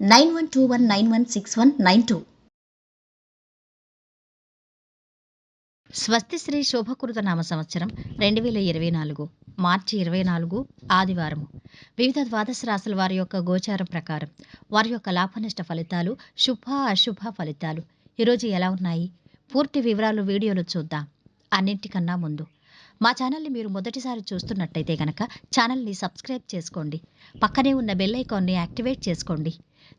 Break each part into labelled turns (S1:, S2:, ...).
S1: nine one two one nine one six one nine two.
S2: స్వస్తి శ్రీ శోభకృత నామ సంవత్సరం రెండు వేల ఇరవై నాలుగు మార్చి ఇరవై నాలుగు ఆదివారము. వివిధ ద్వాదశ రాశుల వారి యొక్క గోచారం ప్రకారం వారి యొక్క లాభనష్ట ఫలితాలు శుభ అశుభ ఫలితాలు. ఈరోజు ఎలా ఉన్నాయి? పూర్తి వివరాలు వీడియోలో చూద్దాం. అన్నింటికన్నా ముందు మా ఛానల్ని మీరు మొదటిసారి చూస్తున్నట్టయితే కనుక ఛానల్ని సబ్స్క్రైబ్ చేసుకోండి. పక్కనే ఉన్న బెల్ ఐకాన్ని యాక్టివేట్ చేసుకోండి.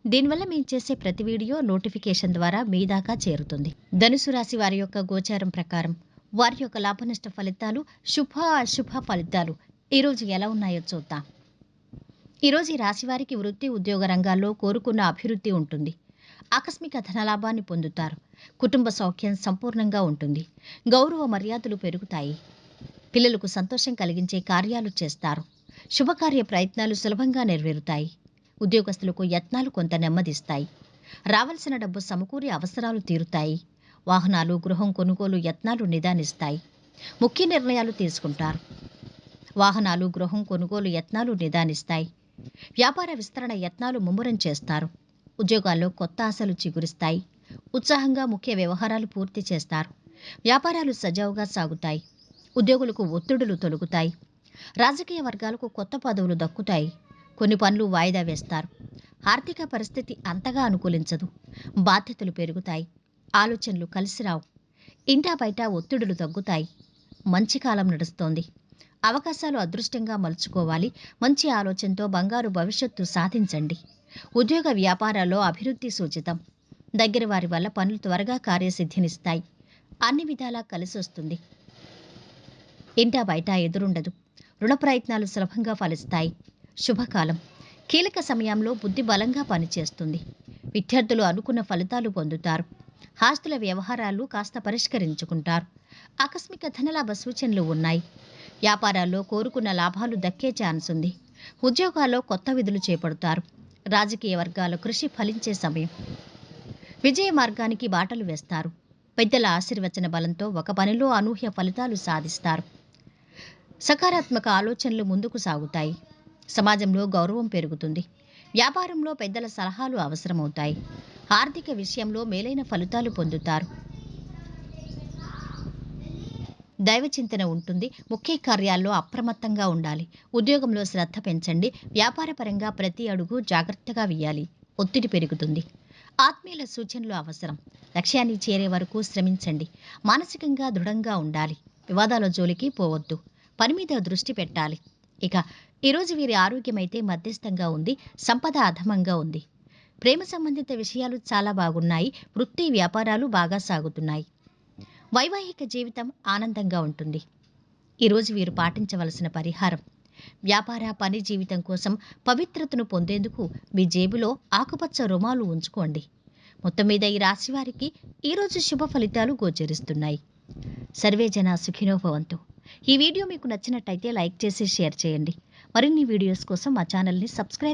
S2: దీనివల్ల మేము చేసే ప్రతి వీడియో నోటిఫికేషన్ ద్వారా మీ దాకా చేరుతుంది. ధనుసు రాశి వారి యొక్క గోచారం ప్రకారం వారి యొక్క లాభనష్ట ఫలితాలు శుభ అశుభ ఫలితాలు ఈరోజు ఎలా ఉన్నాయో చూద్దాం. ఈరోజు ఈ రాశి వారికి వృత్తి ఉద్యోగ రంగాల్లో కోరుకున్న అభివృద్ధి ఉంటుంది. ఆకస్మిక ధనలాభాన్ని పొందుతారు. కుటుంబ సౌఖ్యం సంపూర్ణంగా ఉంటుంది. గౌరవ మర్యాదలు పెరుగుతాయి. పిల్లలకు సంతోషం కలిగించే కార్యాలు చేస్తారు. శుభకార్య ప్రయత్నాలు సులభంగా నెరవేరుతాయి. ఉద్యోగస్తులకు యత్నాలు కొంత నెమ్మదిస్తాయి. రావాల్సిన డబ్బు సమకూరి అవసరాలు తీరుతాయి. వాహనాలు గృహం కొనుగోలు యత్నాలు నిదానిస్తాయి. ముఖ్య నిర్ణయాలు తీసుకుంటారు. వాహనాలు గృహం కొనుగోలు యత్నాలు నిదానిస్తాయి. వ్యాపార విస్తరణ యత్నాలు ముమ్మరం చేస్తారు. ఉద్యోగాల్లో కొత్త ఆశలు చిగురిస్తాయి. ఉత్సాహంగా ముఖ్య వ్యవహారాలు పూర్తి చేస్తారు. వ్యాపారాలు సజావుగా సాగుతాయి. ఉద్యోగులకు ఒత్తిడులు తొలగుతాయి. రాజకీయ వర్గాలకు కొత్త పదవులు దక్కుతాయి. కొన్ని పనులు వాయిదా వేస్తారు. ఆర్థిక పరిస్థితి అంతగా అనుకూలించదు. బాధ్యతలు పెరుగుతాయి. ఆలోచనలు కలిసి రావు. ఇంటా బయట ఒత్తిడులు తగ్గుతాయి. మంచి కాలం నడుస్తోంది. అవకాశాలు అదృష్టంగా మలుచుకోవాలి. మంచి ఆలోచనతో బంగారు భవిష్యత్తు సాధించండి. ఉద్యోగ వ్యాపారాల్లో అభివృద్ధి సూచితం. దగ్గర వారి వల్ల పనులు త్వరగా కార్యసిద్ధినిస్తాయి. అన్ని విధాలా కలిసి వస్తుంది. ఇంటా బయట ఎదురుండదు. రుణ ప్రయత్నాలు సులభంగా ఫలిస్తాయి. శుభకాలం. కీలక సమయంలో బుద్ధి బలంగా పనిచేస్తుంది. విద్యార్థులు అనుకున్న ఫలితాలు పొందుతారు. ఆస్తుల వ్యవహారాలు కాస్త పరిష్కరించుకుంటారు. ఆకస్మిక ధనలాభ సూచనలు ఉన్నాయి. వ్యాపారాల్లో కోరుకున్న లాభాలు దక్కే ఛాన్స్ ఉంది. ఉద్యోగాల్లో కొత్త విధులు చేపడతారు. రాజకీయ వర్గాల కృషి ఫలించే సమయం. విజయ మార్గానికి బాటలు వేస్తారు. పెద్దల ఆశీర్వచన బలంతో ఒక పనిలో అనూహ్య ఫలితాలు సాధిస్తారు. సకారాత్మక ఆలోచనలు ముందుకు సాగుతాయి. సమాజంలో గౌరవం పెరుగుతుంది. వ్యాపారంలో పెద్దల సలహాలు అవసరమవుతాయి. ఆర్థిక విషయంలో మేలైన ఫలితాలు పొందుతారు. దైవ చింతన ఉంటుంది. ముఖ్య కార్యాల్లో అప్రమత్తంగా ఉండాలి. ఉద్యోగంలో శ్రద్ధ పెంచండి. వ్యాపారపరంగా ప్రతి అడుగు జాగ్రత్తగా వేయాలి. ఒత్తిడి పెరుగుతుంది. ఆత్మీయుల సూచనలు అవసరం. లక్ష్యాన్ని చేరే వరకు శ్రమించండి. మానసికంగా దృఢంగా ఉండాలి. వివాదాల జోలికి పోవద్దు. పని మీద దృష్టి పెట్టాలి. ఇక ఈరోజు వీరి ఆరోగ్యం అయితే మధ్యస్థంగా ఉంది సంపద అధమంగా ఉంది. ప్రేమ సంబంధిత విషయాలు చాలా బాగున్నాయి వృత్తి వ్యాపారాలు బాగా సాగుతున్నాయి. వైవాహిక జీవితం ఆనందంగా ఉంటుంది. ఈరోజు వీరు పాటించవలసిన పరిహారం వ్యాపార పని జీవితం కోసం పవిత్రతను పొందేందుకు మీ జేబులో ఆకుపచ్చ రుమాలు ఉంచుకోండి. మొత్తం మీద ఈ రాశి వారికి ఈరోజు శుభ ఫలితాలు గోచరిస్తున్నాయి. సర్వే జన సుఖినోభవంతు ఈ వీడియో మీకు నచ్చినట్టయితే లైక్ చేసి షేర్ చేయండి. మరిన్ని వీడియోస్ కోసం మా ఛానల్ని సబ్స్క్రైబ్